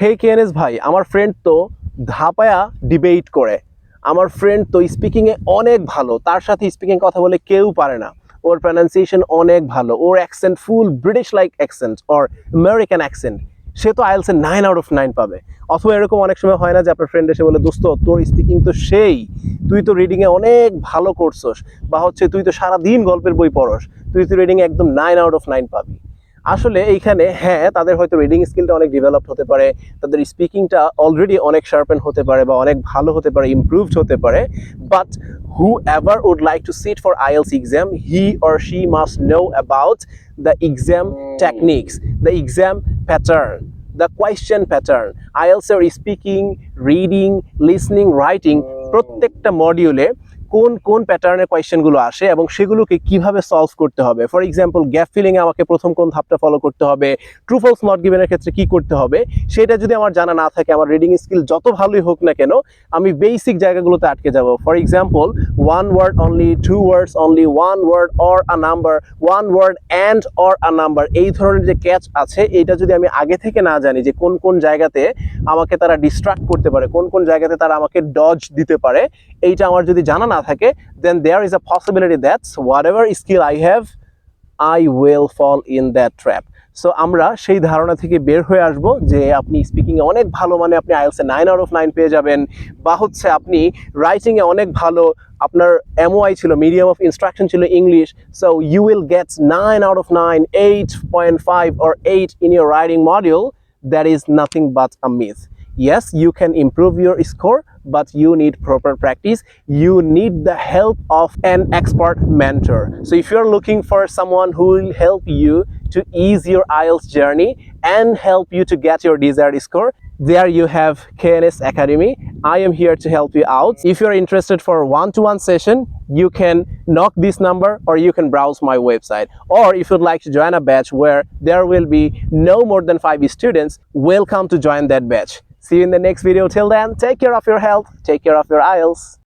হে কেএনএস ভাই, আমার ফ্রেন্ড তো ধাপায়া ডিবেট করে। আমার ফ্রেন্ড তো স্পিকিংয়ে অনেক ভালো, তার সাথে স্পিকিং কথা বলে কেউ পারে না। ওর প্রনাউন্সিয়েশন অনেক ভালো, ওর accent full British like accent or American accent সে তো আইএলসে নাইন আউট অফ নাইন পাবে। অথবা এরকম অনেক সময় হয় না যে আপনার ফ্রেন্ড এসে বলে, দোস্ত, তোর স্পিকিং তো সেই। তুই তো রিডিংয়ে অনেক ভালো করছস। বা হচ্ছে তুই তো সারাদিন গল্পের বই পড়স। তুই তো রিডিংয়ে একদম নাইন আউট অফ নাইন পাবি। আসলে এইখানে হ্যাঁ তাদের হয়তো রিডিং স্কিলটা অনেক ডেভেলপ হতে পারে তাদের স্পিকিংটা অলরেডি অনেক শার্পেন হতে পারে বা অনেক ভালো হতে পারে ইমপ্রুভড হতে পারে but whoever would like to sit for IELTS exam he or she must know about the exam techniques the exam pattern the question pattern আইএলসের speaking reading listening writing প্রত্যেকটা মডিউলে কোন কোন প্যাটার্নের কোয়েশ্চেনগুলো আসে এবং সেগুলোকে কীভাবে সলভ করতে হবে? ফর এক্সাম্পল গ্যাপ ফিলিং আমাকে প্রথম কোন ধাপটা ফলো করতে হবে? ট্রু ফলস নট গিভেনের ক্ষেত্রে কি করতে হবে? সেটা যদি আমার জানা না থাকে, আমার রিডিং স্কিল যত ভালোই হোক না কেন, আমি বেসিক জায়গাগুলোতে আটকে যাব। For example one word only two words only one word or a number one word and or a number এই ধরনের যে ক্যাচ আছে, এটা যদি আমি আগে থেকে না জানি যে কোন কোন জায়গাতে আমাকে তারা ডিস্ট্রাক্ট করতে পারে, কোন কোন জায়গাতে তারা আমাকে ডজ দিতে পারে, এইটা আমার যদি জানা না থাকে then there is a possibility that's whatever skill I have I will fall in that trap so আমরা সেই ধারণা থেকে বের হয়ে আসব যে আপনি স্পিকিংয়ে অনেক ভালো মানে আপনি আইএলসে নাইন আউট অফ নাইন পেয়ে যাবেন, বা হচ্ছে আপনি রাইটিংয়ে অনেক ভালো, আপনার এমওআই ছিল মিডিয়াম অফ ইনস্ট্রাকশন ছিল English so you will gets nine out of nine eight point five or eight in your writing module that is nothing but a myth yes, you can improve your score but you need proper practice. You need the help of an expert mentor. So if you're looking for someone who will help you to ease your IELTS journey and help you to get your desired score there you have KNS Academy. I am here to help you out. If you're interested for one-to-one session you can knock this number or you can browse my website. Or if you'd like to join a batch where there will be no more than five students welcome to join that batch See you in the next video. Till then, take care of your health, take care of your IELTS.